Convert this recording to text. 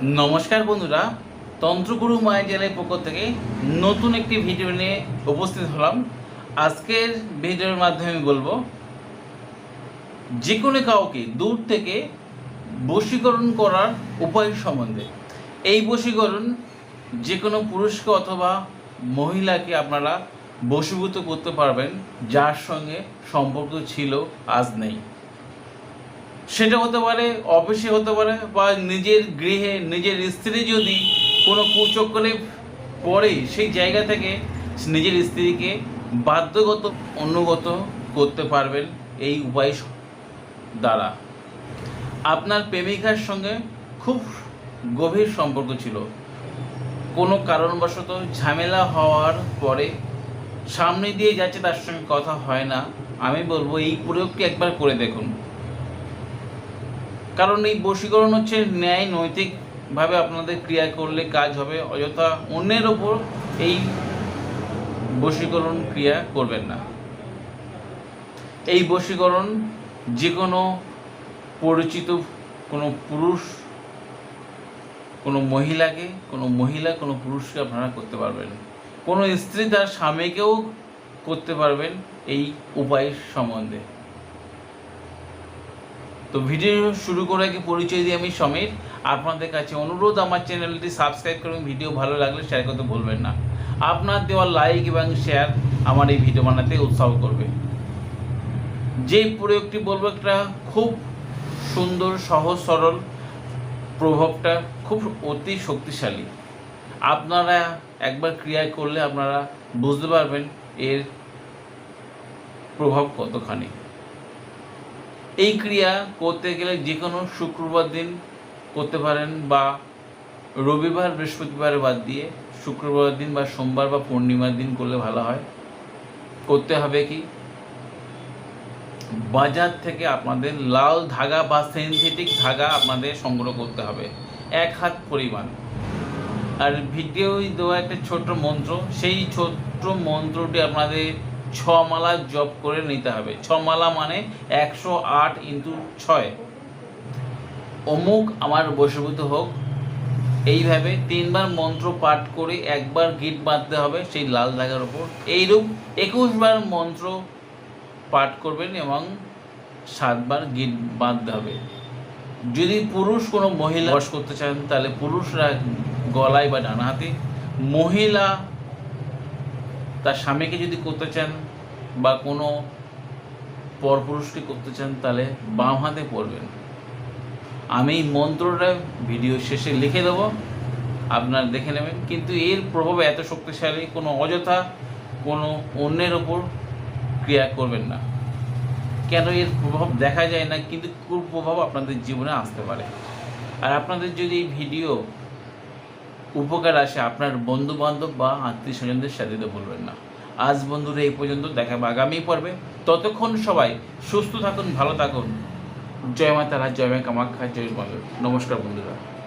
নমস্কার বন্ধুরা, তন্ত্রগুরু মায়ের জেলার পক্ষ থেকে নতুন একটি ভিডিও নিয়ে উপস্থিত হলাম। আজকের ভিডিওর মাধ্যমে বলব যে কোনো কাউকে দূর থেকে বশীকরণ করার উপায় সম্বন্ধে। এই বশীকরণ যে কোনো পুরুষকে অথবা মহিলাকে আপনারা বশীভূত করতে পারবেন, যার সঙ্গে সম্পর্ক ছিল আজ নেই। সেটা হতে পারে, অফিসে হতে পারে, বা নিজের গৃহে, নিজের স্ত্রী যদি কোনো কুচক্রে পড়ে, সেই জায়গা থেকে নিজের স্ত্রীকে বাধ্যগত, অনুগত করতে পারবেন এই উপায় দ্বারা। আপনার প্রেমিকার সঙ্গে খুব গভীর সম্পর্ক ছিল। কোনো কারণবশত ঝামেলা হওয়ার পরে সামনে দিয়ে যাচ্ছে তার সঙ্গে কথা হয় না। আমি বলব, এই প্রয়োগটি একবার করে দেখুন। কারণ এই বশীকরণ হচ্ছে ন্যায় নৈতিকভাবে আপনাদের ক্রিয়া করলে কাজ হবে, অযথা অন্যের ওপর এই বশীকরণ ক্রিয়া করবেন না। এই বশীকরণ যে কোনো পরিচিত কোনো পুরুষ, কোনো মহিলাকে, কোনো মহিলা, কোনো পুরুষকে আপনারা করতে পারবেন। কোনো স্ত্রী তার স্বামীকেও করতে পারবেন এই উপায় সম্বন্ধে। তো ভিডিও শুরু করার আগে পরিচয় দিয়ে আমি সমীর। আপনাদের কাছে অনুরোধ, আমার চ্যানেলটি সাবস্ক্রাইব করুন, ভিডিও ভালো লাগলে শেয়ার করতে ভুলবেন না। আপনার দেওয়া লাইক এবং শেয়ার আমার এই ভিডিও বানাতে উৎসাহ করবে। যে প্রয়োগটি বলব একটা খুব সুন্দর, সহজ, সরল প্রভাবটা, খুব অতি শক্তিশালী। আপনারা একবার ক্রিয়া করলে আপনারা বুঝতে পারবেন এর প্রভাব কতখানি। এই ক্রিয়া করতে গেলে যে কোনো শুক্রবার দিন করতে পারেন বা রবিবার, বৃহস্পতিবার বাদ দিয়ে শুক্রবার দিন বা সোমবার বা পূর্ণিমার দিন করলে ভালো হয়। করতে হবে কি? বাজার থেকে আপনাদের লাল ধাগা বা সিনথেটিক ধাগা আপনাদের সংগ্রহ করতে হবে, এক হাত পরিমাণ। আর ভিডিও দেওয়া একটা ছোট্ট মন্ত্র, সেই ছোট্ট মন্ত্রটি আপনাদের ছ মালা জপ করে নিতে হবে। ছ মালা মানে একশো আট ইন্টু ছয়। অমুক আমার বশীভূত হোক, এইভাবে তিনবার মন্ত্র পাঠ করে একবার গিট বাঁধতে হবে সেই লাল ধাগার ওপর এইরূপ একুশবার মন্ত্র পাঠ করবেন এবং সাতবার গিট বাঁধতে হবে। যদি পুরুষ কোনো মহিলা বস করতে চান, তাহলে পুরুষরা গলায় বা ডান হাতে মহিলা তার স্বামীকে যদি করতে চান বা কোনো পরপুরুষকে করতে চান, তাহলে বাম হাতে পড়বেন। আমি এই মন্ত্রটা ভিডিও শেষে লিখে দেবো, আপনারা দেখে নেবেন। কিন্তু এর প্রভাব এত শক্তিশালী, কোনো অযথা, কোনো অন্যের ওপর ক্রিয়া করবেন না। কেন এর প্রভাব দেখা যায় না, কিন্তু কুপ্রভাব আপনাদের জীবনে আসতে পারে। আর আপনাদের যদি এই ভিডিও উপকার আসে আপনার বন্ধু বান্ধব বা আত্মীয় স্বজনদের সাথে তো বলবেন না। আজ বন্ধুরা এই পর্যন্ত দেখাবো আগামী পর্বে। ততক্ষণ সবাই সুস্থ থাকুন, ভালো থাকুন। জয় মাতারা, জয় মা কামাখ্যা, জয় নমস্কার বন্ধুরা।